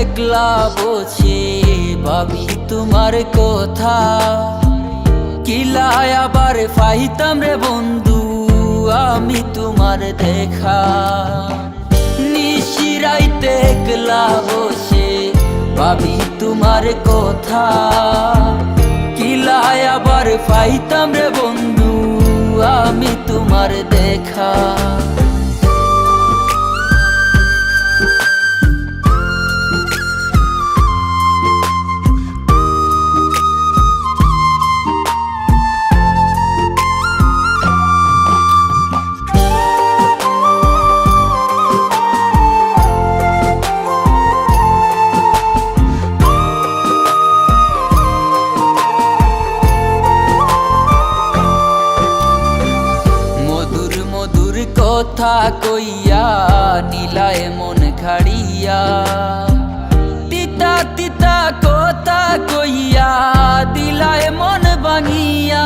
একলা বসে ভাবি তোমার কথা। কিলায় আবার ফাইতাম রে বন্ধু, আমি তোমার দেখা। নিশিরাইতে একলা বসে ভাবি তোমার কথা। কিলায় আবার ফাইতাম রে বন্ধু, আমি তোমার দেখা। কথা কইয়া, নীলায় মন খাড়িয়া। তিতা তিতা কথা কইয়া, দিলায় মন ভাঙিয়া।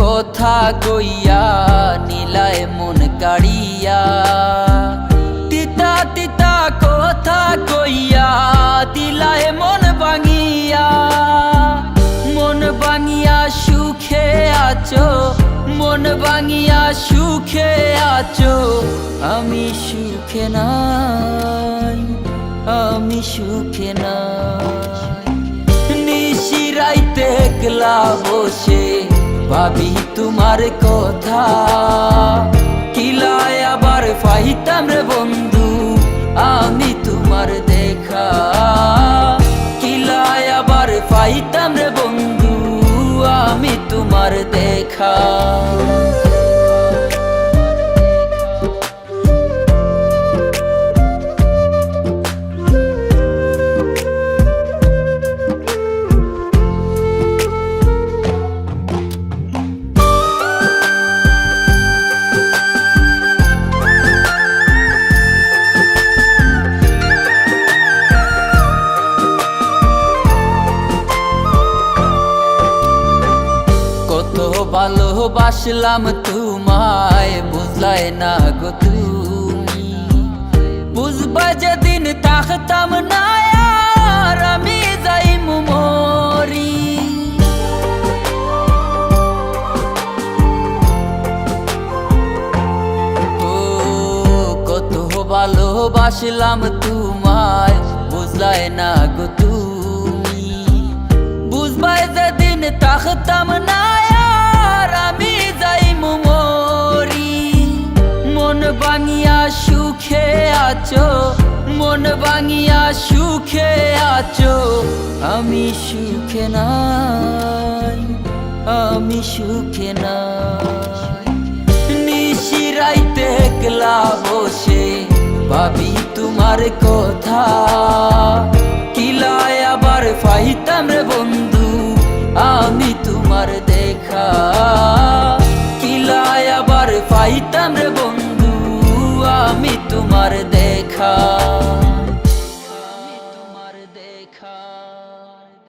কথা কইয়া, নীলায় মন কাড়িয়া। ভাঙিয়া সুখে আছো, মন ভাঙিয়া সুখে আছো। আমি সুখে নাই, আমি সুখে নাই। নিশিরাইতে একলা বসে ভাবি তোমার কথা। কিলায় আবার ফাইতাম রে বন্ধু তোমার দেখা ভালোবাসলাম তোমায়, বুঝলাই না গো তুমি। বুঝবা যেদিন তাকতাম না আর আমি যাই ভালোবাসলাম তোমায়, বুঝলাই না গো তুমি। বুঝবাই যেদিন তাকতাম না সুখে আছো, মন ভাঙিয়া সুখে আছো। আমি সুখে নাই, আমি সুখে নাই। নিশিরাইতে একলা বসে ভাবি তোমার কথা। কিলায় আবার ফাইতাম রে বন্ধু, আমি তোমার দেখা। কিলায় আবার ফাইতাম রে তোমার দেখা।